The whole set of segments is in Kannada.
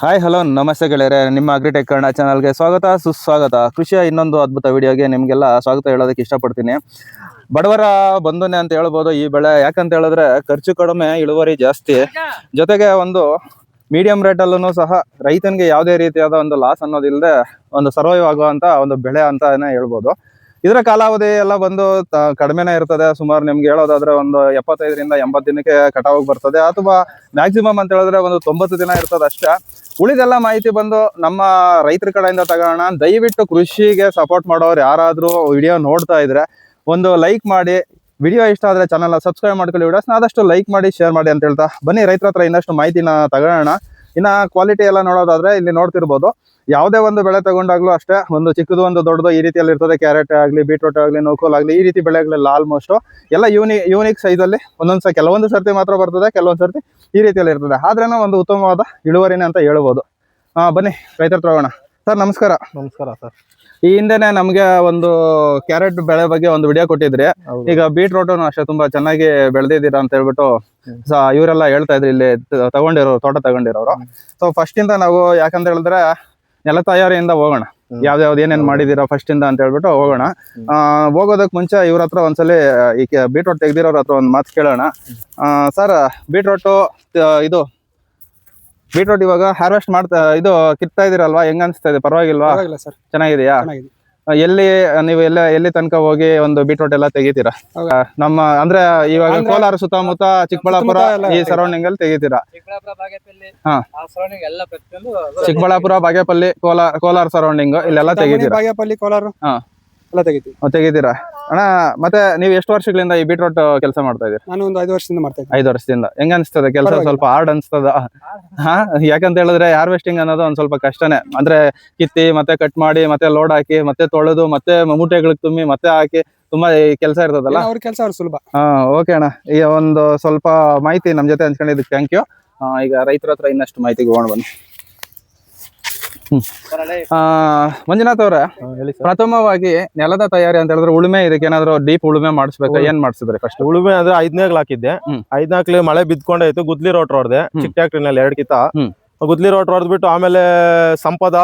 ಹಾಯ್ ಹಲೋ ನಮಸ್ತೆ ಗೆಳೆಯರೆ. ನಿಮ್ಮ ಅಗ್ರಿಟೆಕ್ ಕನ್ನಡ ಚಾನಲ್ಗೆ ಸ್ವಾಗತ, ಸುಸ್ವಾಗತ. ಕೃಷಿಯ ಇನ್ನೊಂದು ಅದ್ಭುತ ವಿಡಿಯೋಗೆ ನಿಮಗೆಲ್ಲ ಸ್ವಾಗತ ಹೇಳೋದಕ್ಕೆ ಇಷ್ಟಪಡ್ತೀನಿ. ಬಡವರ ಬಂಧನೆ ಅಂತ ಹೇಳ್ಬೋದು ಈ ಬೆಳೆ. ಯಾಕಂತ ಹೇಳಿದ್ರೆ ಖರ್ಚು ಕಡಿಮೆ, ಇಳುವರಿ ಜಾಸ್ತಿ. ಜೊತೆಗೆ ಒಂದು ಮೀಡಿಯಂ ರೇಟಲ್ಲೂ ಸಹ ರೈತನಿಗೆ ಯಾವುದೇ ರೀತಿಯಾದ ಒಂದು ಲಾಸ್ ಅನ್ನೋದಿಲ್ಲದೆ ಒಂದು ಸರ್ವೈವ್ ಆಗುವಂಥ ಒಂದು ಬೆಳೆ ಅಂತಾನೆ ಹೇಳ್ಬೋದು. ಇದರ ಕಾಲಾವಧಿ ಎಲ್ಲ ಬಂದು ಕಡಿಮೆನೇ ಇರ್ತದೆ. ಸುಮಾರು ನಿಮ್ಗೆ ಹೇಳೋದಾದ್ರೆ ಒಂದು ಎಪ್ಪತ್ತೈದರಿಂದ ಎಂಬತ್ತು ದಿನಕ್ಕೆ ಕಟಾವಾಗಿ ಬರ್ತದೆ. ಅಥವಾ ಮ್ಯಾಕ್ಸಿಮಮ್ ಅಂತ ಹೇಳಿದ್ರೆ ಒಂದು ತೊಂಬತ್ತು ದಿನ ಇರ್ತದೆ ಅಷ್ಟೇ. ಉಳಿದೆಲ್ಲ ಮಾಹಿತಿ ಬಂದು ನಮ್ಮ ರೈತರ ಕಡೆಯಿಂದ ತಗೋಣ. ದಯವಿಟ್ಟು ಕೃಷಿಗೆ ಸಪೋರ್ಟ್ ಮಾಡೋರು ಯಾರಾದರೂ ವಿಡಿಯೋ ನೋಡ್ತಾ ಇದ್ರೆ ಒಂದು ಲೈಕ್ ಮಾಡಿ. ವಿಡಿಯೋ ಇಷ್ಟ ಆದರೆ ಚಾನಲ್ನ ಸಬ್ಸ್ಕ್ರೈಬ್ ಮಾಡ್ಕೊಳ್ಳಿ. ವಿಡಿಯೋಸ್ನ ಆದಷ್ಟು ಲೈಕ್ ಮಾಡಿ ಶೇರ್ ಮಾಡಿ ಅಂತ ಹೇಳ್ತಾ. ಬನ್ನಿ ರೈತರ ಹತ್ರ ಇನ್ನಷ್ಟು ಮಾಹಿತಿನ ತಗೋಣ. ಇನ್ನ ಕ್ವಾಲಿಟಿ ಎಲ್ಲ ನೋಡೋದಾದ್ರೆ ಇಲ್ಲಿ ನೋಡ್ತಿರ್ಬೋದು. ಯಾವುದೇ ಒಂದು ಬೆಳೆ ತಗೊಂಡಾಗ್ಲೂ ಅಷ್ಟೇ, ಒಂದು ಚಿಕ್ಕದು, ಒಂದು ದೊಡ್ಡದು ಈ ರೀತಿಯಲ್ಲಿ ಇರ್ತದೆ. ಕ್ಯಾರೆಟ್ ಆಗಲಿ ಬೀಟ್ರೂಟ್ ಆಗಲಿ ನೋಕೋಲ್ ಆಗಲಿ, ಈ ರೀತಿ ಬೆಳೆಗಳೆಲ್ಲ ಆಲ್ಮೋಸ್ಟ್ ಎಲ್ಲ ಯೂನಿ ಯೂನಿಕ್ ಸೈಜಲ್ಲಿ ಒಂದೊಂದು ಸ ಕೆಲವೊಂದು ಸರ್ತಿ ಮಾತ್ರ ಬರ್ತದೆ, ಕೆಲವೊಂದು ಸರ್ತಿ ಈ ರೀತಿಯಲ್ಲಿ ಇರ್ತದೆ. ಆದ್ರೇನೋ ಒಂದು ಉತ್ತಮವಾದ ಇಳುವರಿನೇ ಅಂತ ಹೇಳ್ಬೋದು. ಬನ್ನಿ, ರೈತರ ತಗೋಣ. ಸರ್, ನಮಸ್ಕಾರ. ನಮಸ್ಕಾರ, ಸರ್. ಈ ಹಿಂದೆನೆ ನಮ್ಗೆ ಒಂದು ಕ್ಯಾರೆಟ್ ಬೆಳೆ ಬಗ್ಗೆ ಒಂದು ವಿಡಿಯೋ ಕೊಟ್ಟಿದ್ರಿ. ಈಗ ಬೀಟ್ರೂಟ್ ಅಷ್ಟೇ ತುಂಬಾ ಚೆನ್ನಾಗಿ ಬೆಳೆದಿದ್ದೀರಾ ಅಂತ ಹೇಳ್ಬಿಟ್ಟು ಸ- ಇವರೆಲ್ಲ ಹೇಳ್ತಾ ಇದ್ರು ಇಲ್ಲಿ ತಗೊಂಡಿರೋ ತಗೊಂಡಿರೋರು ತೋಟ ತಗೊಂಡಿರೋರು. ಸೊ ಫಸ್ಟ್ ಇಂದ ನಾವು ಯಾಕಂತ ಹೇಳಿದ್ರೆ ನೆಲ ತಯಾರಿಯಿಂದ ಹೋಗೋಣ. ಯಾವ್ದಾವ್ದು ಏನೇನ್ ಮಾಡಿದೀರಾ ಫಸ್ಟ್ ಇಂದ ಅಂತ ಹೇಳ್ಬಿಟ್ಟು ಹೋಗೋಣ. ಆ, ಹೋಗೋದಕ್ ಮುಂಚೆ ಇವ್ರ ಹತ್ರ ಒಂದ್ಸಲಿ ಈ ಬೀಟ್ರೂಟ್ ತೆಗ್ದಿರೋರ ಹತ್ರ ಒಂದ್ ಮಾತು ಕೇಳೋಣ. ಸರ್ ಬೀಟ್ರೋಟು ಇದು ಬೀಟ್ರೂಟ್ ಇವಾಗ ಹಾರ್ವೆಸ್ಟ್ ಮಾಡ್ತಾ ಇದು ಕಿತ್ತಾ ಇದೀರಲ್ವಾ? ಹೆಂಗ್ ಅನ್ಸ್ತಾ ಇದೆ? ಪರವಾಗಿಲ್ವಾ? ಪರವಾಗಿಲ್ಲ ಸರ್. ಚೆನ್ನಾಗಿದೆಯಾ? ಚೆನ್ನಾಗಿದೆ. ಎಲ್ಲಿ ನೀವು ಎಲ್ಲ ಎಲ್ಲಿ ತನಕ ಹೋಗಿ ಒಂದು ಬೀಟ್ರೂಟ್ ಎಲ್ಲ ತೆಗಿತೀರಾ? ಆ, ನಮ್ಮ ಅಂದ್ರೆ ಇವಾಗ ಕೋಲಾರ ಸುತ್ತಮುತ್ತ ಚಿಕ್ಕಬಳ್ಳಾಪುರ ಎಲ್ಲ ಈ? ಸರೌಂಡಿಂಗ್ ಅಲ್ಲಿ ತೆಗಿತೀರಾ? ಚಿಕ್ಕಬಳ್ಳಾಪುರ ಹಾ. ಆ ಸರೌಂಡಿಂಗ್ ಎಲ್ಲ ಪ್ರತಿಯೊಂದು ಚಿಕ್ಕಬಳ್ಳಾಪುರ ಬಾಗೇಪಲ್ಲಿ ಕೋಲಾರ ಕೋಲಾರ ಸರೌಂಡಿಂಗ್ ಇಲ್ಲೆಲ್ಲ ತೆಗಿತೀರಾ? ಬಾಗೇಪಲ್ಲಿ ಕೋಲಾರ ಹಾ. ಎಲ್ಲ ತೆಗಿತೀವಿ. ಆ, ತೆಗಿತೀರಾ? ಅಣ್ಣ ಮತ್ತೆ ನೀವು ಎಷ್ಟು ವರ್ಷಗಳಿಂದ ಈ ಬೀಟ್ರೂಟ್ ಕೆಲಸ ಮಾಡ್ತಾ ಇದೀರಿ ನಾನು ಒಂದು ಐದು ವರ್ಷದಿಂದ ಮಾಡ್ತಾ ಇದ್ದೀನಿ. ಐದು ವರ್ಷದಿಂದ. ಹೆಂಗ ಅನ್ಸ್ತದೆ ಕೆಲಸ? ಸ್ವಲ್ಪ ಹಾರ್ಡ್ ಅನಿಸ್ತದ? ಹಾ? ಯಾಕಂತ ಹೇಳಿದ್ರೆ ಹಾರ್ವೆಸ್ಟಿಂಗ್ ಅನ್ನೋದು ಒಂದ್ ಸ್ವಲ್ಪ ಕಷ್ಟನೇ. ಅಂದ್ರೆ ಕಿತ್ತಿ ಮತ್ತೆ ಕಟ್ ಮಾಡಿ ಮತ್ತೆ ಲೋಡ್ ಹಾಕಿ ಮತ್ತೆ ತೊಳೆದು ಮತ್ತೆ ಮೂಟೆಗಳಿಗೆ ತುಂಬಿ ಮತ್ತೆ ಹಾಕಿ ತುಂಬಾ ಕೆಲಸ ಇರ್ತದಲ್ಲ? ಅವ್ರ ಕೆಲಸ ಅವ್ರ ಸುಲಭ. ಹಾ ಓಕೆ ಅಣ್ಣ. ಈಗ ಒಂದು ಸ್ವಲ್ಪ ಮಾಹಿತಿ ನಮ್ಮ ಜೊತೆ ಹಂಚ್ಕೊಂಡಿದ್ದಕ್ಕೆ ಥ್ಯಾಂಕ್ ಯು ಈಗ ರೈತರ ಹತ್ರ ಇನ್ನಷ್ಟು ಮಾಹಿತಿ ಹೋಗೋಣ ಬನ್ನಿ. ಮಂಜುನಾಥ್ ಅವ್ರ ಪ್ರಥಮವಾಗಿ ನೆಲದ ತಯಾರಿ ಅಂತ ಹೇಳಿದ್ರೆ ಉಳುಮೆ ಇದಕ್ಕೆ ಏನಾದ್ರು ಡೀಪ್ ಉಳುಮೆ ಮಾಡಿಸ್ಬೇಕು ಏನ್ ಮಾಡಿಸಿದ್ರೆ ಫಸ್ಟ್ ಉಳುಮೆ ಅಂದ್ರೆ ಐದ್ನೇಗ್ಲ ಹಾಕಿದ್ದೆ. ಐದ್ನಾಗ್ಲಿ ಮಳೆ ಬಿದ್ಕೊಂಡಾಯ್ತು ಗುದ್ಲಿ ರೋಟ್ ಹೊಡೆದೆ. ಚಿಕ್ಕ ಟ್ಯಾಕ್ಟ್ರಿನಲ್ಲಿ ಎರಡ್ ಕಿತ್ತ ಹ್ಮ್. ಗುದ್ಲಿ ರೋಟ್ ಹೊಡೆದ್ಬಿಟ್ಟು ಆಮೇಲೆ ಸಂಪದ.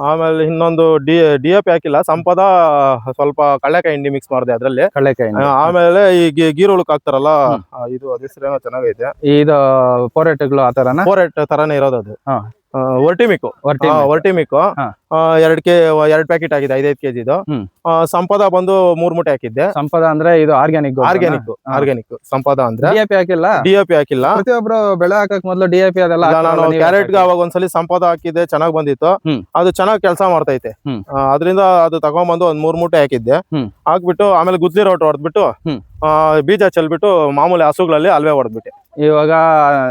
ಆಮೇಲೆ ಇನ್ನೊಂದು ಡಿ ಡಿ ಎ ಪಿ ಹಾಕಿಲ್ಲ ಸಂಪದ ಸ್ವಲ್ಪ ಕಳ್ಳೆಕಾಯಿ ಹಿಂಡಿ ಮಿಕ್ಸ್ ಮಾಡಿದೆ ಅದ್ರಲ್ಲಿ. ಕಳ್ಳೆಕಾಯಿ ಆ, ಆಮೇಲೆ ಈ ಗೀರು ಗೀರುಳುಕ್ ಹಾಕ್ತಾರಲ್ಲ ಆ, ಇದು ಹೆಸ್ರೇನೋ ಚೆನ್ನಾಗೈತೆ. ಇದು ಪೋರೆಟ್ಗಳು ತರನ ಫೋರೆಟ್ ತರಾನೇ ಇರೋದು ಅದು. ವರ್ಟಿಮಿಕ್ ವರ್ಟಿಮಿಕ್. ಎರಡ್ ಕೆ ಎರಡ್ ಪ್ಯಾಕೆಟ್ ಆಗಿದೆ ಐದೈದು ಕೆಜಿ ಇದು ಸಂಪದ ಬಂದು ಮೂರ್ ಮೂಟೆ ಹಾಕಿದ್ದೆ. ಸಂಪದ ಅಂದ್ರೆ ಇದು ಆರ್ಗ್ಯಾನಿಕ್ ಆರ್ಗ್ಯಾನಿಕ್ ಆರ್ಗ್ಯಾನಿಕ್ ಸಂಪದ ಅಂದ್ರೆ. ಡಿಎಪಿ ಹಾಕಿಲ್ಲ? ಡಿ ಎ ಪಿ ಹಾಕಿಲ್ಲ. ಪ್ರತಿಯೊಬ್ರು ಬೆಳೆ ಹಾಕಕ್ ಮೊದಲು ಡಿಎಪಿ ಅದೆಲ್ಲ ನಾನು ಕ್ಯಾರೆಟ್ಗೆ ಅವಾಗ ಒಂದ್ಸಲಿ ಸಂಪದ ಹಾಕಿದ್ದೆ ಚೆನ್ನಾಗ್ ಬಂದಿತ್ತು. ಅದು ಚೆನ್ನಾಗ್ ಕೆಲಸ ಮಾಡ್ತೈತೆ ಅದರಿಂದ ಅದು ತಗೊಂಡ್ಬಂದು ಒಂದ್ ಮೂರ್ ಮೂಟೆ ಹಾಕಿದ್ದೆ. ಹಾಕ್ಬಿಟ್ಟು ಆಮೇಲೆ ಗುದ್ಲಿ ರೋಟ್ ಹೊಡೆದ್ಬಿಟ್ಟು. ಬೀಜ ಚೆಲ್ಬಿಟ್ಟು ಮಾಮೂಲಿ ಹಸುಗಳಲ್ಲಿ ಅಲ್ವೇ ಹೊಡೆದ್ಬಿಟ್ಟೆ ಇವಾಗ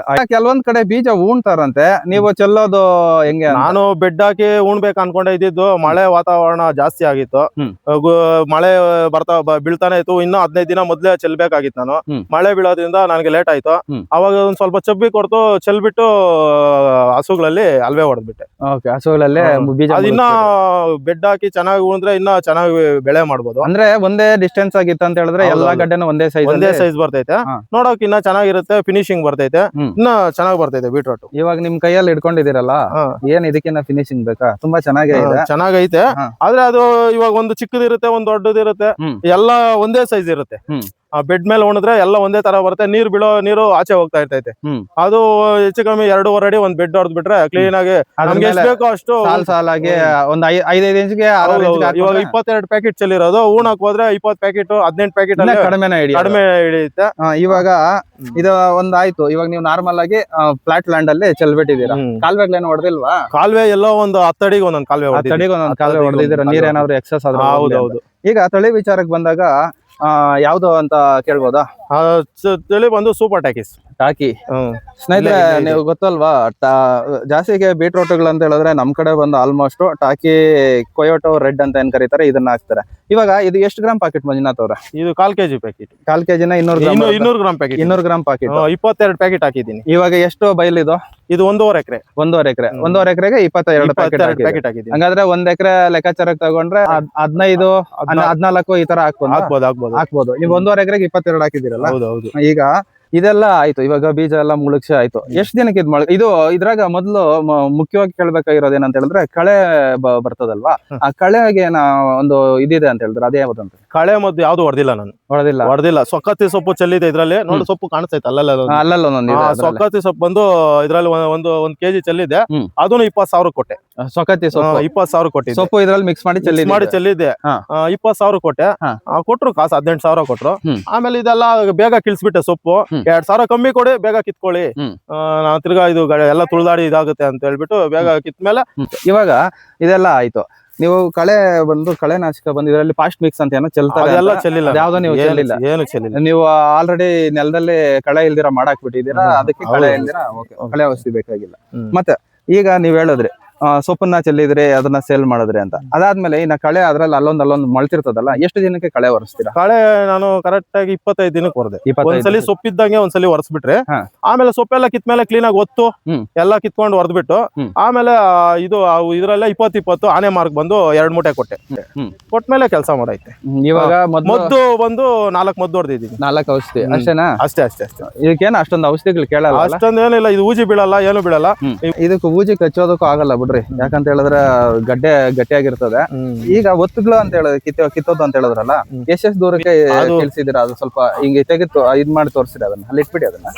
ಆ, ಕೆಲವೊಂದ್ ಕಡೆ ಬೀಜ ಉಣ್ತಾರಂತೆ. ನೀವು ಚೆಲ್ಲೋದು ಹೆಂಗೆ ನಾನು ಬೆಡ್ ಹಾಕಿ ಉಣ್ಬೇಕು ಅನ್ಕೊಂಡೆ ಇದ್ದಿದ್ದು ಮಳೆ ವಾತಾವರಣ ಜಾಸ್ತಿ ಆಗಿತ್ತು. ಮಳೆ ಬರ್ತಾ ಬೀಳ್ತಾನೆ ಇತ್ತು. ಇನ್ನು ಹದಿನೈದು ದಿನ ಮೊದ್ಲೇ ಚೆಲ್ಬೇಕಾಗಿತ್ತು ನಾನು. ಮಳೆ ಬೀಳೋದ್ರಿಂದ ನನಗೆ ಲೇಟ್ ಆಯ್ತು. ಅವಾಗ ಒಂದ್ ಸ್ವಲ್ಪ ಚಬ್ಬಿ ಕೊಡ್ತು ಚೆಲ್ಬಿಟ್ಟು ಹಸುಗಳಲ್ಲಿ ಅಲ್ವೇ ಹೊಡೆದ್ಬಿಟ್ಟೆ. ಹಸುಗಳಲ್ಲಿ ಅದಿನ್ನ ಬೆಡ್ ಹಾಕಿ ಚೆನ್ನಾಗಿ ಉಂದ್ರೆ ಇನ್ನ ಚೆನ್ನಾಗಿ ಬೆಳೆ ಮಾಡ್ಬೋದು. ಅಂದ್ರೆ ಒಂದೇ ಡಿಸ್ಟೆನ್ಸ್ ಆಗಿತ್ತು ಅಂತ ಹೇಳಿದ್ರೆ ಎಲ್ಲಾ. ಗಡ್ಡೆನೂ ಒಂದೇ ಸೈಜ್ ಒಂದೇ ಸೈಜ್ ಬರ್ತೈತೆ. ನೋಡೋಕೆ ಇನ್ನ ಚೆನ್ನಾಗಿರುತ್ತೆ ಫಿನಿಶಿಂಗ್ ಬರ್ತೈತೆ ಹ್ಮ್. ಇನ್ನ ಚೆನ್ನಾಗಿ ಬರ್ತೈತೆ ಬೀಟ್ರೋಟ್ ಇವಾಗ ನಿಮ್ ಕೈಯಲ್ಲಿ ಇಟ್ಕೊಂಡಿದ್ದೀರಲ್ಲ ಏನ್ ಇದಕ್ಕಿನ್ನ ಫಿನಿಶಿಂಗ್ ಬೇಕಾ ತುಂಬಾ ಚೆನ್ನಾಗೇ ಇದೆ ಚೆನ್ನಾಗೈತೆ ಹಾ. ಆದ್ರೆ ಅದು ಇವಾಗ ಒಂದು ಚಿಕ್ಕದಿರುತ್ತೆ ಒಂದು ದೊಡ್ಡದಿರುತ್ತೆ ಹ್ಮ್. ಎಲ್ಲ ಒಂದೇ ಸೈಜ್ ಇರುತ್ತೆ ಹ್ಮ್. ಆ ಬೆಡ್ ಮೇಲೆ ಉಣಿದ್ರೆ ಎಲ್ಲ ಒಂದೇ ತರ ಬರುತ್ತೆ. ನೀರ್ ಬಿಳೋ ನೀರು ಆಚೆ ಹೋಗ್ತಾ ಇರ್ತೈತೆ. ಅದು ಹೆಚ್ಚು ಕಮ್ಮಿ ಎರಡೂವರೆ ಅಡಿ ಒಂದ್ ಬೆಡ್ ಹೊಡೆದ್ ಬಿಟ್ರೆ ಕ್ಲೀನ್ ಆಗಿ ನಮ್ಗೆ ಎಷ್ಟು ಬೇಕೋ ಅಷ್ಟು ಸಾಲ್ ಸಾಲಾಗಿ ಒಂದ್ ಐದೈದು ಇಂಚ್ಗೆ ಇವಾಗ ಇಪ್ಪತ್ತೆರಡು ಪ್ಯಾಕೆಟ್ ಚೆಲ್ಲಿರೋದು ಊಣಕ್ ಹೋದ್ರೆ ಇಪ್ಪತ್ ಪ್ಯಾಕೆಟ್ ಹದಿನೆಂಟು ಪ್ಯಾಕೆಟ್ ಕಡಿಮೆ. ಕಡಿಮೆ ಹಿಡಿಯುತ್ತೆ. ಇವಾಗ ಇದು ಒಂದ್ ಆಯ್ತು ಇವಾಗ ನೀವು ನಾರ್ಮಲ್ ಆಗಿ ಫ್ಲಾಟ್ ಲ್ಯಾಂಡ್ ಅಲ್ಲಿ ಚೆಲ್ಬಿಟ್ಟಿದ್ದೀರಾ ಕಾಲ್ವೆಗಳೇನು ಹೊಡೆದಿಲ್ವಾ? ಕಾಲುವೆ ಎಲ್ಲೋ ಒಂದು ಹತ್ತಡಿಗೆ ಒಂದೊಂದು ಕಾಲುವೆ ಹೊಡೆದಿದೆ ತಡಿಗೆ ಒಂದೊಂದ್ ಕಾಲುವೆ ಹತ್ತಡಿಗೆ ಹೊಡೆದಿದ್ದೀರಾ? ನೀರ್ ಏನಾದ್ರು ಎಕ್ಸಸ್ ಆದ್ರೆ. ಹೌದೌದು. ಈಗ ತಳಿ ವಿಚಾರಕ್ಕೆ ಬಂದಾಗ ಯಾವ್ದು ಅಂತ ಕೇಳ್ಬೋದಾ? ತಿಳಿ ಬಂದು ಸೂಪರ್ ಟಾಕೀಸ್. ಟಾಕಿ? ಸ್ನೇಹಿತರೆ ನೀವು ಗೊತ್ತಲ್ವಾ ಟಾ- ಜಾಸ್ತಿಗೆ ಬೀಟ್ರೂಟ್ಗಳು ಅಂತ ಹೇಳಿದ್ರೆ ನಮ್ ಕಡೆ ಬಂದು ಆಲ್ಮೋಸ್ಟ್ ಟಾಕಿ ಕೊಯೋಟೋ ರೆಡ್ ಅಂತ ಏನ್ ಕರೀತಾರೆ ಇದನ್ನ ಹಾಕ್ತಾರೆ. ಇವಾಗ ಇದು ಎಷ್ಟು ಗ್ರಾಮ್ ಪ್ಯಾಕೆಟ್ ಮಂಜುನಾಥ್ ಅವ್ರ? ಇದು ಕಾಲ್ ಕೆಜಿ ಪ್ಯಾಕೆಟ್ ಕಾಲ್ ಕೆಜಿನ ಇನ್ನೂರು ಗ್ರಾಮ್ ಇನ್ನು ಇನ್ನೂರು ಗ್ರಾಮ್ ಪ್ಯಾಕೆಟ್ ಇನ್ನೂರು ಗ್ರಾಮ್ ಪ್ಯಾಕೆಟ್ ಇಪ್ಪತ್ತೆರಡು ಪ್ಯಾಕೆಟ್ ಹಾಕಿದ್ದೀನಿ. ಇವಾಗ ಎಷ್ಟು ಬೈಲ್ ಇದು? ಇದು ಒಂದೂವರೆ ಎಕರೆ. ಒಂದೂವರೆ ಎಕರೆ. ಒಂದೂವರೆ ಎಕರೆಗೆ ಇಪ್ಪತ್ತೆರಡು ಪ್ಯಾಕೆಟ್ ಆಗಿದೆ ಹಂಗಾದ್ರೆ ಒಂದ್ ಎಕರೆ ಲೆಕ್ಕಾಚಾರಕ್ಕೆ ತಗೊಂಡ್ರೆ ಹದಿನೈದು ಹದಿನಾಲ್ಕು. ಈ ತರ ಹಾಕ್ಬೋದು? ಹಾಕ್ಬೋದು ಹಾಕ್ಬೋದು. ಹಾಕ್ಬೋದು. ನೀವು ಒಂದೂವರೆ ಎಕರೆಗೆ ಇಪ್ಪತ್ತೆರಡು ಹಾಕಿದಿರಲ್ಲ ಹೌದು ಹೌದು. ಈಗ ಇದೆಲ್ಲ ಆಯ್ತು. ಇವಾಗ ಬೀಜ ಎಲ್ಲ ಮುಳುಗ್ಸಿ ಆಯ್ತು. ಎಷ್ಟ್ ದಿನಕ್ಕೆ ಇದ್ ಮಳೆ ಇದು ಇದ್ರಾಗ ಮೊದ್ಲು ಮುಖ್ಯವಾಗಿ ಕೇಳ್ಬೇಕಾಗಿರೋದು ಏನಂತ ಹೇಳಿದ್ರೆ ಕಳೆ ಬರ್ತದಲ್ವಾ? ಆ ಕಳೆಗೆ ನಾ ಒಂದು ಇದಿದೆ ಅಂತ ಹೇಳಿದ್ರೆ ಅದೇ ಯಾವ್ದಂತ ಕಳೆ ಮದ್ದು ಯಾವ್ದು ಹೊಡೆದಿಲ್ಲ ನಾನು. ಹೊಡೆದಿಲ್ಲ. ಹೊಡೆದಿಲ್ಲ. ಸೊಕ್ಕತ್ತಿ ಸೊಪ್ಪು ಚೆಲ್ಲಿದೆ ಇದ್ರಲ್ಲಿ. ನೋಡಿ ಸೊಪ್ಪು ಕಾಣಿಸ್ತೈತೆ ಅಲ್ಲಲ್ಲ ಅಲ್ಲಲ್ಲ. ಸೊಕ್ಕತ್ತಿ ಸೊಪ್ಪು ಬಂದು ಇದ್ರಲ್ಲಿ ಒಂದು ಒಂದ್ ಕೆಜಿ ಚೆಲ್ಲಿದೆ. ಅದನ್ನು ಇಪ್ಪತ್ ಸಾವಿರ ಕೊಟ್ಟೆ. ಸೊಕತಿ ಸೊಪ್ಪು. ಇಪ್ಪತ್ ಸಾವಿರ ಕೊಟ್ಟಿ ಸೊಪ್ಪು ಇದ್ರಲ್ಲಿ ಮಿಕ್ಸ್ ಮಾಡಿ ಚೆಲ್ಲಿ ಮಾಡಿ ಚೆಲ್ಲಿದ್ದೆ. ಇಪ್ಪತ್ ಸಾವಿರ ಕೊಟ್ಟೆ. ಕೊಟ್ರು ಕಾಸು ಹದಿನೆಂಟು ಸಾವಿರ ಕೊಟ್ರು. ಆಮೇಲೆ ಇದೆಲ್ಲ ಬೇಗ ಕಿಳಿಸ್ಬಿಟ್ಟೆ ಸೊಪ್ಪು. ಎರಡ್ ಸಾವಿರ ಕಮ್ಮಿ ಕೊಡಿ ಬೇಗ ಕಿತ್ಕೊಳ್ಳಿ. ನಾವು ತಿರ್ಗಾ ಇದು ಎಲ್ಲ ತುಳಿದಾಡಿ ಇದಾಗುತ್ತೆ ಅಂತ ಹೇಳ್ಬಿಟ್ಟು ಬೇಗ ಕಿತ್ಮೇಲೆ ಇವಾಗ ಇದೆಲ್ಲ ಆಯ್ತು. ನೀವು ಕಳೆ ಬಂದು ಕಳೆ ನಾಶಕ ಬಂದು ಇದರಲ್ಲಿ ಫಾಸ್ಟ್ ಮಿಕ್ಸ್ ಅಂತ ಏನೋ ಚೆಲ್ತಾರೆ. ಚೆಲ್ಲಿಲ್ಲ. ಯಾವ್ದೋ ನೀವು ಚೆಲ್ಲಿಲ್ಲ. ಏನು ಚೆಲ್ಲಿಲ್ಲ. ನೀವು ಆಲ್ರೆಡಿ ನೆಲದಲ್ಲಿ ಕಳೆ ಇಲ್ದಿರ ಮಾಡಾಕ್ ಬಿಟ್ಟಿದ್ದೀರಾ? ಅದಕ್ಕೆ ಕಳೆ ಇಲ್ದಿರಾ? ಕಳೆ ಔಷಧಿ ಬೇಕಾಗಿಲ್ಲ. ಮತ್ತೆ ಈಗ ನೀವ್ ಹೇಳಿದ್ರಿ ಸೊಪ್ಪನ್ನ ಚೆಲ್ಲಿದ್ರೆ ಅದನ್ನ ಸೇಲ್ ಮಾಡಿದ್ರೆ ಅಂತ. ಅದಾದ್ಮೇಲೆ ಇನ್ನ ಕಳೆ ಅದ್ರಲ್ಲಿ ಅಲ್ಲೊಂದ್ ಅಲ್ಲೊಂದ್ ಮೊಳ್ತಿರ್ತದಲ್ಲ ಎಷ್ಟು ದಿನಕ್ಕೆ ಕಳೆ ಒರೆಸ್ತೀರಾ? ಕಳೆ ನಾನು ಕರೆಕ್ಟ್ ಆಗಿ ಇಪ್ಪತ್ತೈದು ದಿನಕ್ಕೆ ಹೊರದೆ ಒಂದ್ಸಲಿ ಸೊಪ್ಪಿದ್ದಂಗೆ ಒಂದ್ಸಲಿ ಒರೆಸ್ಬಿಟ್ರೆ. ಆಮೇಲೆ ಸೊಪ್ಪೆಲ್ಲ ಕಿತ್ಮೇಲೆ ಕ್ಲೀನ್ ಆಗಿ ಒತ್ತು ಎಲ್ಲಾ ಕಿತ್ಕೊಂಡು ಹೊರದ್ಬಿಟ್ಟು ಆಮೇಲೆ ಇದು ಇದ್ರಲ್ಲ ಇಪ್ಪತ್ತು ಇಪ್ಪತ್ತು ಆನೆ ಮಾರ್ಕ್ ಬಂದು ಎರಡ್ ಮೂಟೆ ಕೊಟ್ಟೆ. ಕೊಟ್ಮೇಲೆ ಕೆಲಸ ಮಾಡೈತೆ. ಇವಾಗ ಮದ್ದು ಬಂದು ನಾಲ್ಕು ಮದ್ದು ಹೊಡೆದಿದ್ದೀನಿ ನಾಲ್ಕು ಔಷಧಿ ಅಷ್ಟೇನಾ? ಅಷ್ಟೇ ಅಷ್ಟೇ ಅಷ್ಟೇ. ಇದಕ್ಕೇನು ಅಷ್ಟೊಂದು ಔಷಧಿಗಳು ಕೇಳಲ್ಲ ಅಷ್ಟೊಂದೇನಿಲ್ಲ ಅಷ್ಟೊಂದು ಏನಿಲ್ಲ ಇದು ಊಜಿ ಬೀಳಲ್ಲ ಏನು ಬೀಳಲ್ಲ. ಇದಕ್ಕೆ ಊಜಿ ಕಚ್ಚೋದಕ್ಕೂ ಆಗಲ್ಲ ಬಿಡ್ರಿ ಯಾಕಂತ ಹೇಳಿದ್ರೆ ಗಡ್ಡೆ ಗಟ್ಟಿಯಾಗಿರ್ತದೆ. ಈಗ ಒತ್ತುಗಳು ಅಂತ ಹೇಳಿದ್ರೆ ಕಿತ್ತೋ ಕಿತ್ತೋದು ಅಂತ ಹೇಳಿದ್ರಲ್ಲ. ಎಷ್ಟೆಷ್ಟು ದೂರಕ್ಕೆ ತಿಳಿಸಿದಿರ ಅದು ಸ್ವಲ್ಪ ಹಿಂಗೆ ತೆಗೆದು ಇದ್ ಮಾಡಿ ತೋರಿಸಿರಿ ಅದನ್ನ ಅಲ್ಲಿ ಇಟ್ಬಿಡಿ ಅದನ್ನ.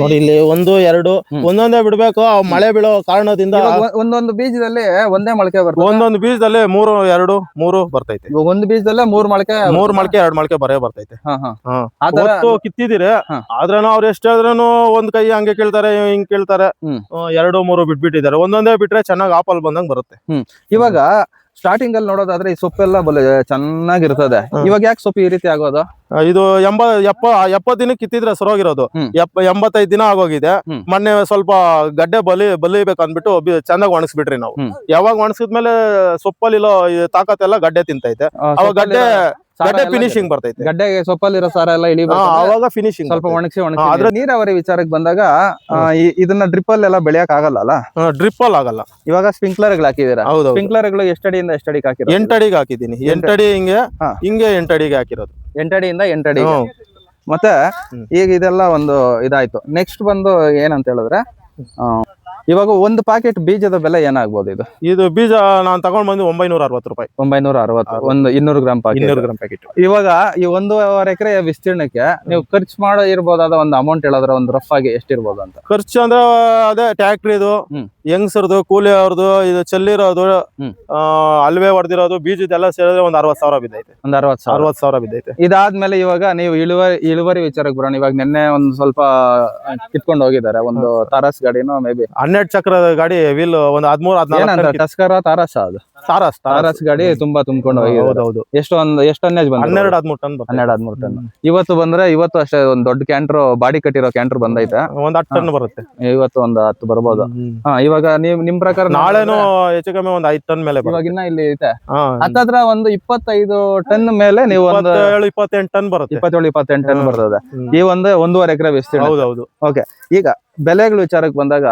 ನೋಡಿ ಇಲ್ಲಿ ಒಂದು ಎರಡು ಒಂದೊಂದೇ ಬಿಡ್ಬೇಕು ಮಳೆ ಬೀಳೋ ಕಾರಣದಿಂದ ಒಂದೊಂದು ಬೀಜದಲ್ಲಿ ಒಂದೇ ಮೊಳಕೆ ಬರ್ತದೆ. ಒಂದೊಂದು ಬೀಜದಲ್ಲಿ ಮೂರು ಎರಡು ಮೂರು ಬರ್ತೈತೆ. ಇವಾಗ ಒಂದು ಬೀಜದಲ್ಲೇ ಮೂರ್ ಮೊಳಕೆ ಮೂರ್ ಮೊಳಕೆ ಎರಡ್ ಮೊಳಕೆ ಬರೇ ಬರ್ತೈತೆ. ಕಿತ್ತಿದಿರಿ. ಆದ್ರೂ ಅವ್ರು ಎಷ್ಟ್ ಒಂದ್ ಕೈ ಹಂಗೆ ಕೇಳ್ತಾರೆ ಹಿಂಗ್ ಕೇಳ್ತಾರೆ. ಎರಡು ಮೂರು ಬಿಟ್ಬಿಟ್ಟಿದ್ದಾರೆ. ಒಂದೊಂದೇ ಬಿಟ್ರೆ ಚೆನ್ನಾಗಿ ಆಪಲ್ ಬಂದಂಗ್ ಬರುತ್ತೆ. ಇವಾಗ ಸ್ಟಾರ್ಟಿಂಗ್ ಅಲ್ಲಿ ನೋಡೋದಾದ್ರೆ ಈ ಸೊಪ್ಪೆಲ್ಲ ಬಲ ಚೆನ್ನಾಗಿರ್ತದೆ. ಇವಾಗ ಯಾಕೆ ಸೊಪ್ಪು ಈ ರೀತಿ ಆಗೋದು? ಇದು ಎಂಬ ಎಪ್ಪ ಎಪ್ಪತ್ ದಿನಕ್ಕೆ ಕಿತ್ತಿದ್ರೆ ಸರೋಗಿರೋದು. ಎಂಬತ್ತೈದು ದಿನ ಆಗೋಗಿದೆ. ಮೊನ್ನೆ ಸ್ವಲ್ಪ ಗಡ್ಡೆ ಬಲಿ ಬಲಿಬೇಕು ಅಂದ್ಬಿಟ್ಟು ಚೆನ್ನಾಗಿ ಒಣಗಿಸ್ಬಿಟ್ರಿ ನಾವು. ಯಾವಾಗ ಒಣಗಿಸಿದ್ಮೇಲೆ ಸೊಪ್ಪಲ್ಲಿ ಈ ತಾಕತ್ತೆಲ್ಲ ಗಡ್ಡೆ ತಿಂತೈತೆ. ಅವಾಗ ಗಡ್ಡೆ ಗಡ್ಡೆ ಫಿನಿಶಿಂಗ್ ಬರ್ತೈತೆ. ಗಡ್ಡೆಗೆ ಸೊಪ್ಪಲ್ಲಿರೋ ಸಾರ ಎಲ್ಲ ಇಳಿ ಅವಾಗ ಫಿನಿಶಿಂಗ್ ಸ್ವಲ್ಪ ಒಣಗಿಸಿ ಒಣಗಿಸಿ. ಅದ್ರ- ನೀರಾವರಿ ವಿಚಾರಕ್ಕೆ ಬಂದಾಗ ಇದನ್ನ ಡ್ರಿಪ್ಪಲ್ ಎಲ್ಲ ಬೆಳೆಯಕ್ ಆಗಲ್ಲ ಡ್ರಿಪ್ಪಲ್ ಆಗಲ್ಲ. ಇವಾಗ ಸ್ಪ್ರಿಂಕ್ಲರ್ಗಳು ಹಾಕಿದೀರಾ ಹೌದು ಸ್ಪ್ರಿಂಕ್ಲರ್ಗಳು ಎಷ್ಟಡಿಯಿಂದ ಎಷ್ಟಡಿಗೆ ಹಾಕಿರೋ ಎಂಟಡಿಗೆ ಹಾಕಿದೀನಿ ಎಂಟಡಿ ಹಿಂಗೆ. ಹಿಂಗೆ ಎಂಟಡಿಗೆ ಹಾಕಿರೋದು. ಎಂಟಡಿಯಿಂದ ಎಂಟಡಿ. ಮತ್ತೆ ಈಗ ಇದೆಲ್ಲ ಒಂದು ಇದಾಯ್ತು. ನೆಕ್ಸ್ಟ್ ಬಂದು ಏನಂತ ಹೇಳಿದ್ರೆ ಇವಾಗ ಒಂದು ಪ್ಯಾಕೆಟ್ ಬೀಜದ ಬೆಲೆ ಏನಾಗ್ಬೋದು ಇದು? ಇದು ಬೀಜ ನಾನು ತಗೊಂಡ್ ಬಂದು ಒಂಬೈನೂರ ಅರವತ್ತು ರೂಪಾಯಿ. ಒಂಬೈನೂರ ಅರವತ್ತು. ಒಂದು ಇನ್ನೂರು ಗ್ರಾಮ್ ಇನ್ನೂರು ಗ್ರಾಮ್ ಪ್ಯಾಕೆಟ್ ಇವಾಗ ಈ ಒಂದೂವರೆ ಎಕರೆ ವಿಸ್ತೀರ್ಣಕ್ಕೆ ನೀವು ಖರ್ಚು ಮಾಡೋ ಇರ್ಬೋದಾದ ಒಂದು ಅಮೌಂಟ್ ಹೇಳಿದ್ರೆ ಒಂದು ರಫ್ ಆಗಿ ಎಷ್ಟಿರ್ಬೋದು ಅಂತ? ಖರ್ಚು ಅಂದ್ರೆ ಅದೇ ಟ್ಯಾಕ್ಟ್ರಿದು ಹ್ಮ್. ಹೆಂಗಸರ್ದು ಕೂಲಿ ಅವ್ರದ್ದು ಇದು ಚೆಲ್ಲಿರೋದು ಅಲ್ವೆ ಹೊಡೆದಿರೋದು ಬೀಜದೆಲ್ಲ ಸೇರಿದ್ರೆ ಒಂದ್ ಅರವತ್ ಸಾವಿರ ಬಿದ್ದೈತೆ. ಒಂದ್ ಅರವತ್ ಸಾವಿರ. ಅರವತ್ ಸಾವಿರ ಬಿದ್ದೈತೆ. ಇದಾದ್ಮೇಲೆ ಇವಾಗ ನೀವು ಇಳುವರಿ ಇಳುವರಿ ವಿಚಾರಕ್ಕೆ ಬರೋಣ. ಇವಾಗ ನಿನ್ನೆ ಒಂದು ಸ್ವಲ್ಪ ಕಿತ್ಕೊಂಡು ಹೋಗಿದ್ದಾರೆ. ಒಂದು ತಾರಸ್ ಗಾಡಿನೋ ಮೇ ಬಿ ಹನ್ನೆರಡು ಚಕ್ರದ ಗಾಡಿ ವೀಲ್ ಒಂದ್ ಹದ್ಮೂರ್ ಹದಿನಾಲ್ಕು ಟಸ್ಕರ ತಾರಸ ಅದು? ತಾರಸ್ ತಾರಸ್ ಗಾಡಿ ತುಂಬಾ ತುಂಬಿಕೊಂಡು ಎಷ್ಟು ಒಂದು ಎಷ್ಟು ಟನ್ನೇಜ್ ಬಂದ ಹನ್ನೆರಡು ಹದ್ಮೂರ್ ಟನ್. ಹನ್ನೆರಡು ಹದಿಮೂರು ಟನ್ ಇವತ್ತು ಬಂದ್ರೆ ಇವತ್ತು ಅಷ್ಟೇ ಒಂದ್ ದೊಡ್ಡ ಕ್ಯಾಂಟ್ರು ಬಾಡಿ ಕಟ್ಟಿರೋ ಕ್ಯಾಂಟರ್ ಬಂದೈತೆ. ಒಂದ್ ಹತ್ತು ಟನ್ ಬರುತ್ತೆ. ಇವತ್ತು ಒಂದ್ ಹತ್ತು ಬರ್ಬೋದು. ಹಾ ಇವಾಗ ನೀವ್ ನಿಮ್ ಪ್ರಕಾರ ನಾಳೆನು ಹೆಚ್ಚು ಕಮ್ಮಿ ಒಂದ್ ಐದ್ ಟನ್ ಮೇಲೆ ಇವಾಗಿನ ಇವಾಗ ಇನ್ನ ಇಲ್ಲಿ ಐತೆ. ಹತ್ತತ್ರ ಒಂದು ಇಪ್ಪತ್ತೈದು ಟನ್ ಮೇಲೆ ನೀವು ಒಂದು ಇಪ್ಪತ್ತೆಂಟು ಟನ್ ಬರುತ್ತೆ. ಇಪ್ಪತ್ತೇಳು ಇಪ್ಪತ್ತೆಂಟು ಟನ್. ಬರ್ತದೆ. ಈ ಒಂದು ಒಂದೂವರೆ ಎಕರೆ ವಿಸ್ತೀರ್ಣ ಹೌದೌದು. ಈಗ ಬೆಳೆಗಳ ವಿಚಾರಕ್ಕೆ ಬಂದಾಗ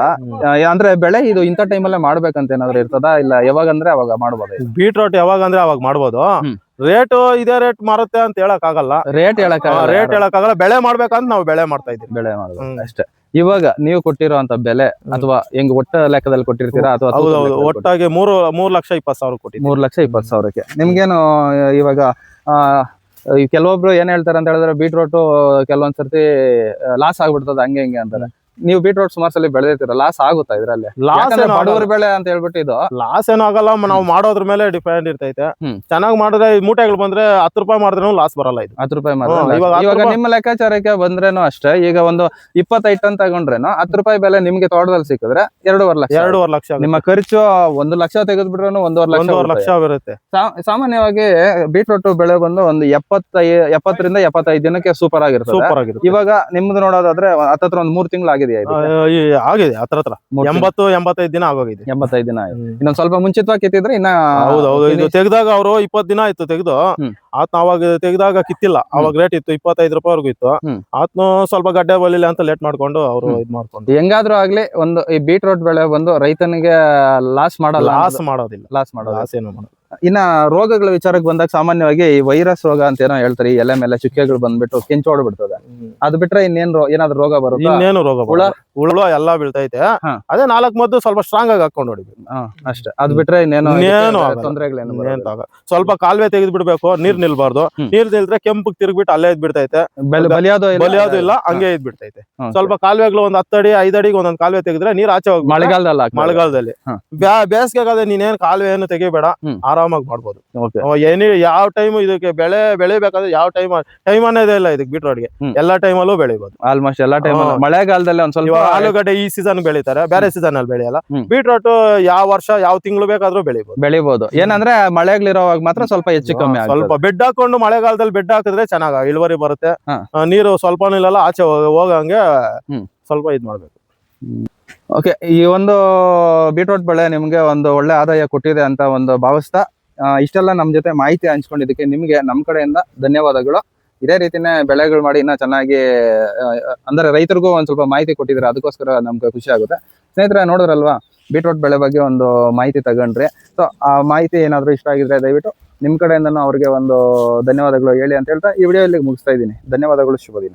ಅಂದ್ರೆ ಬೆಳೆ ಇದು ಇಂಥ ಟೈಮಲ್ಲೇ ಮಾಡ್ಬೇಕಂತ ಏನಾದ್ರು ಇರ್ತದ? ಇಲ್ಲ ಯಾವಾಗ ಅಂದ್ರೆ ಅವಾಗ ಮಾಡ್ಬೋದು ಬೀಟ್ರೋಟ್ ಯಾವಾಗ ಅಂದ್ರೆ ಅವಾಗ ಮಾಡ್ಬೋದು. ರೇಟ್ ಇದೇ ರೇಟ್ ಮಾರುತ್ತೆ ಅಂತ ಹೇಳಕ್ ಆಗಲ್ಲ ರೇಟ್ ಹೇಳಕ್ ರೇಟ್ ಹೇಳಕ್ ಆಗಲ್ಲ ಬೆಳೆ ಮಾಡ್ಬೇಕಂತ ನಾವು ಬೆಳೆ ಮಾಡ್ತಾ ಇದೀವಿ ಬೆಳೆ ಮಾಡ್ಬೇಕು ಅಷ್ಟೇ. ಇವಾಗ ನೀವು ಕೊಟ್ಟಿರುವಂತ ಬೆಲೆ ಅಥವಾ ಹೆಂಗ್ ಒಟ್ಟ ಲೆಕ್ಕದಲ್ಲಿ ಕೊಟ್ಟಿರ್ತೀರಾ ಅಥವಾ? ಒಟ್ಟಾಗಿ ಮೂರು ಮೂರ್ ಲಕ್ಷ ಇಪ್ಪತ್ ಸಾವಿರ ಕೊಟ್ಟಿ ಮೂರ್ ಲಕ್ಷ ಇಪ್ಪತ್ ಸಾವಿರಕ್ಕೆ. ನಿಮ್ಗೇನು ಇವಾಗ ಕೆಲವೊಬ್ರು ಏನ್ ಹೇಳ್ತಾರೆ ಅಂತ ಹೇಳಿದ್ರೆ ಬೀಟ್ರೋಟ್ ಕೆಲವೊಂದ್ ಸರ್ತಿ ಲಾಸ್ ಆಗ್ಬಿಡ್ತದ ಹಂಗೆ ಹಿಂಗೆ ಅಂತಾರೆ. ನೀವು ಬೀಟ್ರೂಟ್ ಸುಮಾರು ಸಲ ಬೆಳೆದಿರ್ತೀರ ಲಾಸ್ ಆಗುತ್ತಾ ಇದ್ರಲ್ಲಿ? ಲಾಸ್ ಬಡವರ ಬೆಳೆ ಅಂತ ಹೇಳ್ಬಿಟ್ಟು ಇದು. ಲಾಸ್ ಏನೂ ಆಗಲ್ಲ ನಾವು ಮಾಡೋದ್ರ ಮೇಲೆ ಡಿಪೆಂಡ್ ಇರ್ತೈತೆ. ಚೆನ್ನಾಗಿ ಮಾಡಿದ್ರೆ ಮೂಟೆಗಳು ಬಂದ್ರೆ ಹತ್ತು ರೂಪಾಯಿ ಮಾಡಿದ್ರೂ ಲಾಸ್ ಬರಲ್ಲ ಇದು. ಹತ್ತು ರೂಪಾಯಿ ಮಾಡಿದ್ರೆ ಇವಾಗ ನಿಮ್ಮ ಲೆಕ್ಕಾಚಾರಕ್ಕೆ ಬಂದ್ರೇನು ಅಷ್ಟೇ ಈಗ ಒಂದು ಇಪ್ಪತ್ತೈದು ಟನ್ ತಗೊಂಡ್ರೇನು ಹತ್ತು ರೂಪಾಯಿ ಬೆಲೆ ನಿಮ್ಗೆ ತೋಟದಲ್ಲಿ ಸಿಕ್ಕಿದ್ರೆ ಎರಡೂವರೆ ಲಕ್ಷ ಎರಡೂವರೆ ಲಕ್ಷ ನಿಮ್ಮ ಖರ್ಚು ಒಂದು ಲಕ್ಷ ತೆಗೆದ್ಬಿಟ್ರು ಒಂದೂವರೆ ಲಕ್ಷ ಒಂದೂವರೆ ಲಕ್ಷ ಬರುತ್ತೆ ಸಾಮಾನ್ಯವಾಗಿ ಬೀಟ್ರೋಟ್ ಬೆಳೆ ಬಂದು ಒಂದು ಎಪ್ಪತ್ತೈ ಎಪ್ಪತ್ತರಿಂದ ಎಪ್ಪತ್ತೈದು ದಿನಕ್ಕೆ ಸೂಪರ್ ಆಗಿರುತ್ತೆ. ಇವಾಗ ನಿಮ್ದು ನೋಡೋದಾದ್ರೆ ಹತ್ತತ್ರ ಒಂದು ಮೂರ್ ತಿಂಗಳು ಆಗಿದೆಯಾ ಇದು ಆಗಿದೆ ಹತ್ರ ಹತ್ರ ಎಂಬತ್ತು ಎಂಬತ್ತೈದು ದಿನ ಆಗೋಗಿದೆ. ಎಂಬತ್ತೈದು ದಿನ ಆಯ್ತು ಇನ್ನೊಂದ್ ಸ್ವಲ್ಪ ಮುಂಚಿತವಾಗಿ ಕೆತ್ತಿದ್ರೆ ಇನ್ನ ಹೌದೌದು ಇದು ತೆಗ್ದಾಗ ಅವರು ಇಪ್ಪತ್ ದಿನ ಆಯ್ತು ತೆಗ್ದು. ಆತ್ನ ಆತ್ ಅವಾಗ ತೆಗ್ದಾಗ ಕಿತ್ತಿಲ್ಲ. ಅವಾಗ ರೇಟ್ ಇತ್ತು ಇಪ್ಪತ್ತೈದು ರೂಪಾಯಿವರೆಗೂ ಇತ್ತು. ಹ್ಮ್. ಆತ್ನು ಸ್ವಲ್ಪ ಗಡ್ಡೆ ಬಲಿಲ್ಲ ಅಂತ ಲೇಟ್ ಮಾಡ್ಕೊಂಡು ಅವರು ಇದು ಇದ್ ಮಾಡ್ಕೊಂಡು ಹೆಂಗಾದ್ರೂ ಆಗ್ಲಿ ಒಂದು ಈ ಬೀಟ್ರೋಟ್ ಬೆಳೆ ಬಂದು ರೈತನಿಗೆ ಲಾಸ್ ಮಾಡಲ್ಲ ಲಾಸ್ ಮಾಡೋದಿಲ್ಲ. ಲಾಸ್ ಮಾಡೋದು ಲಾಸ್ ಏನು ಮಾಡೋದು ಇನ್ನ ರೋಗಗಳ ವಿಚಾರಕ್ಕೆ ಬಂದಾಗ ಸಾಮಾನ್ಯವಾಗಿ ಈ ವೈರಸ್ ರೋಗ ಅಂತ ಏನೋ ಹೇಳ್ತಾರೆ ಈ ಎಲೆ ಮೇಲೆ ಚುಕ್ಕೆಗಳು ಬಂದ್ಬಿಟ್ಟು ಕೆಂಚೋಡ್ ಬಿಡ್ತದೆ ಅದ್ ಬಿಟ್ರೆ ಇನ್ನೇನ್ ರೋ- ಏನಾದ್ರು ರೋಗ ಬರುತ್ತೆ? ಇನ್ನೇನು ರೋಗ ಹುಳ? ಹುಳ ಎಲ್ಲಾ ಬೀಳ್ತೈತೆ. ಹಾ. ಅದೇ ನಾಲ್ಕು ಮದ್ದು ಸ್ವಲ್ಪ ಸ್ಟ್ರಾಂಗ್ ಆಗಿ ಹಾಕೊಂಡು ಹೊಡಿಬೇಕು. ಅಷ್ಟೇ. ಅದ್ ಬಿಟ್ರೆ ಇನ್ನೇನು ಇನ್ನೇನು ಆಗಲ್ಲ. ತೊಂದರೆಗಳೇನು ಇನ್ನೇನ್ ತಾಗ- ಸ್ವಲ್ಪ ಕಾಲುವೆ ತೆಗೆದು ಬಿಡ್ಬೇಕು ನೀರ್ ನಿಲ್ಬಾರ್ದು. ಹ್ಮ್. ನೀರ್ ನಿಲ್ದ್ರೆ ಕೆಂಪು ತಿರುಗ್ಬಿಟ್ಟು ಅಲ್ಲೇ ಇದ್ ಬಿಡ್ತೈತೆ ಬಲಿಯೋದು ಬಲಿಯೋದು ಇಲ್ಲ ಹಂಗೆ ಇದ್ ಬಿಡ್ತೈತೆ ಹ್ಮ್. ಸ್ವಲ್ಪ ಕಾಲುವೆಗಳು ಒಂದ್ ಹತ್ತಡಿ ಐದಡಿಗೆ ಒಂದೊಂದ್ ಕಾಲುವೆ ತೆಗೆದ್ರೆ ನೀರ್ ಆಚೆ ಹೋಗ್ ಮಳೆಗಾಲದಲ್ಲಿ ಮಳೆಗಾಲದಲ್ಲಿ. ಹಾ. ಬೇಸಿಗೆಗಾದ್ರೆ ನೀನೇನ್ ಕಾಲುವೆ ಏನು ತೆಗಿಬೇಡ. ಹ್ಮ್. ಆರಾಮಾಗಿ ಮಾಡ್ಬೋದು. ಓಕೆ ಏನಿ ಯಾವ ಟೈಮ್ ಇದಕ್ಕೆ ಬೆಳೆ ಬೆಳಿಬೇಕಾದ್ರೆ ಯಾವ ಟೈಮ್ ಟೈಮ್ ಅನ್ನೋದೇ ಇಲ್ಲ ಇದಕ್ಕೆ ಬೀಟ್ರೋಟ್ಗೆ. ಎಲ್ಲಾ ಟೈಮಲ್ಲೂ ಬೆಳಿಬೋದು. ಆಲ್ಮೋಸ್ಟ್ ಎಲ್ಲಾ ಟೈಮ್. ಮಳೆಗಾಲದಲ್ಲಿ ಒಂದ್ ಸ್ವಲ್ಪ ಆಲೂಗಡ್ಡೆ ಈ ಸೀಸನ್ ಬೆಳಿತಾರೆ ಬೇರೆ ಸೀಸನ್ ಅಲ್ಲಿ ಬೆಳೆಯಲ್ಲ. ಬೀಟ್ರೋಟ್ ಯಾವ ವರ್ಷ ಯಾವ ತಿಂಗಳು ಬೇಕಾದ್ರೂ ಬೆಳಿಬಹುದು ಬೆಳಿಬಹುದು ಏನಂದ್ರೆ ಮಳೆಗಳಿರೋವಾಗ ಮಾತ್ರ ಸ್ವಲ್ಪ ಹೆಚ್ಚು ಕಮ್ಮಿ ಸ್ವಲ್ಪ ಬೆಡ್ ಹಾಕೊಂಡು ಮಳೆಗಾಲದಲ್ಲಿ ಬೆಡ್ ಹಾಕಿದ್ರೆ ಚೆನ್ನಾಗ ಇಳುವರಿ ಬರುತ್ತೆ. ನೀರು ಸ್ವಲ್ಪ ಇಲ್ಲಲ್ಲ ಆಚೆ ಹೋಗ- ಹೋಗಂಗೆ ಸ್ವಲ್ಪ ಇದ್ ಮಾಡ್ಬೇಕು. ಓಕೆ ಈ ಒಂದು ಬೀಟ್ರೋಟ್ ಬೆಳೆ ನಿಮ್ಗೆ ಒಂದು ಒಳ್ಳೆ ಆದಾಯ ಕೊಟ್ಟಿದೆ ಅಂತ ಒಂದು ಭಾವಿಸ್ತಾ ಇಷ್ಟೆಲ್ಲ ನಮ್ಮ ಜೊತೆ ಮಾಹಿತಿ ಹಂಚ್ಕೊಂಡಿದ್ದಕ್ಕೆ ನಿಮಗೆ ನಮ್ಮ ಕಡೆಯಿಂದ ಧನ್ಯವಾದಗಳು. ಇದೇ ರೀತಿನೇ ಬೆಳೆಗಳು ಮಾಡಿ ಇನ್ನ ಚೆನ್ನಾಗಿ ಅಂದರೆ ರೈತರಿಗೂ ಒಂದು ಸ್ವಲ್ಪ ಮಾಹಿತಿ ಕೊಟ್ಟಿದ್ರೆ ಅದಕ್ಕೋಸ್ಕರ ನಮ್ಗೆ ಖುಷಿ ಆಗುತ್ತೆ. ಸ್ನೇಹಿತರೆ, ನೋಡಿದ್ರಲ್ವಾ? ಬೀಟ್ರೂಟ್ ಬೆಳೆ ಬಗ್ಗೆ ಒಂದು ಮಾಹಿತಿ ತಗೊಂಡ್ರಿ. ಸೊ ಆ ಮಾಹಿತಿ ಏನಾದರೂ ಇಷ್ಟ ಆಗಿದ್ರೆ ದಯವಿಟ್ಟು ನಿಮ್ಮ ಕಡೆಯಿಂದನೂ ಅವ್ರಿಗೆ ಒಂದು ಧನ್ಯವಾದಗಳು ಹೇಳಿ ಅಂತ ಹೇಳ್ತಾ ಈ ವಿಡಿಯೋ ಇಲ್ಲಿ ಮುಗಿಸ್ತಾ ಇದ್ದೀನಿ. ಧನ್ಯವಾದಗಳು, ಶುಭ ದಿನ.